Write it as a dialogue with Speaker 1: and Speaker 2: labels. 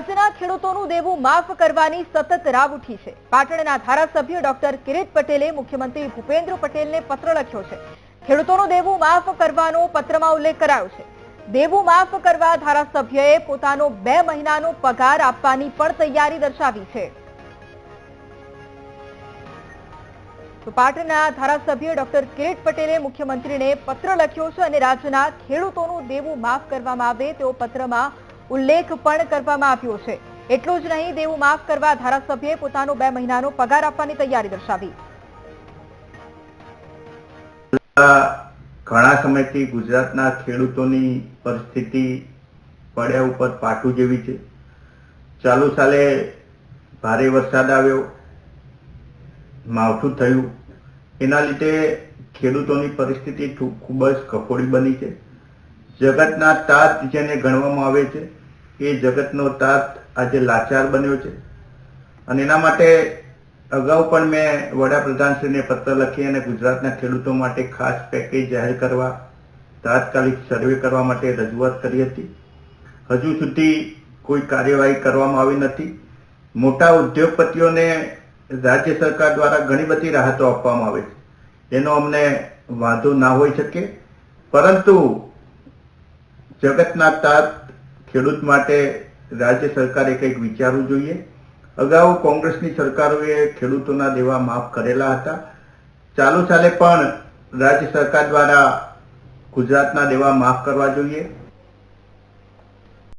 Speaker 1: રાજ્યના ખેડૂતોનું દેવું માફ કરવાની સતત રાવ ઉઠી છે. પાટણના ધારાસભ્ય ડોક્ટર કિરીટ પટેલે મુખ્યમંત્રી ભૂપેન્દ્ર પટેલને પત્ર લખ્યો છે. ખેડૂતોનું દેવું માફ કરવાનો પત્રમાં ઉલ્લેખ કરાયો છે. દેવું માફ કરવા ધારાસભ્યએ પોતાનો બે મહિનાનો પગાર આપવાની પણ તૈયારી દર્શાવી છે. તો પાટણના ધારાસભ્ય ડોક્ટર કિરીટ પટેલે મુખ્યમંત્રીને પત્ર લખ્યો છે અને રાજ્યના ખેડૂતોનું દેવું માફ કરવામાં આવે તેવો પત્રમાં ઉલ્લેખ પણ કરવામાં આવ્યો છે. એટલું જ નહીં, દેવું માફ કરવા ધારાસભ્યએ પોતાનો બે મહિનાનો પગાર આપવાની તૈયારી દર્શાવી.
Speaker 2: ઘણા સમયથી ગુજરાતના ખેડૂતોની પરિસ્થિતિ પડ્યા ઉપર પાટું જેવી છે. ચાલુ સાલે ભારે વરસાદ આવ્યો, માવઠું થયું. એના લીધે ખેડૂતોની પરિસ્થિતિ ખૂબ જ કફોડી બની છે. જગતના તાત જેને ગણવામાં આવે છે, એ જગતનો તાત આજે લાચાર બન્યો છે. અને એના માટે અગાઉ પણ મેં વડાપ્રધાનશ્રીને પત્ર લખી અને ગુજરાતના ખેડૂતો માટે ખાસ પેકેજ જાહેર કરવા, તાત્કાલિક સર્વે કરવા માટે રજૂઆત કરી હતી. હજુ સુધી કોઈ કાર્યવાહી કરવામાં આવી નથી. મોટા ઉદ્યોગપતિઓને રાજ્ય સરકાર દ્વારા ઘણી બધી રાહતો આપવામાં આવે છે. એનો અમને વાંધો ના હોઈ શકે. પરંતુ જગતના તાત ખેડૂત માટે રાજ્ય સરકારે કંઈક વિચારવું જોઈએ. અગાઉ કોંગ્રેસની સરકારોએ ખેડૂતોના દેવા માફ કરેલા હતા. ચાલુ ચાલે પણ રાજ્ય સરકાર દ્વારા ગુજરાતના દેવા માફ કરવા જોઈએ.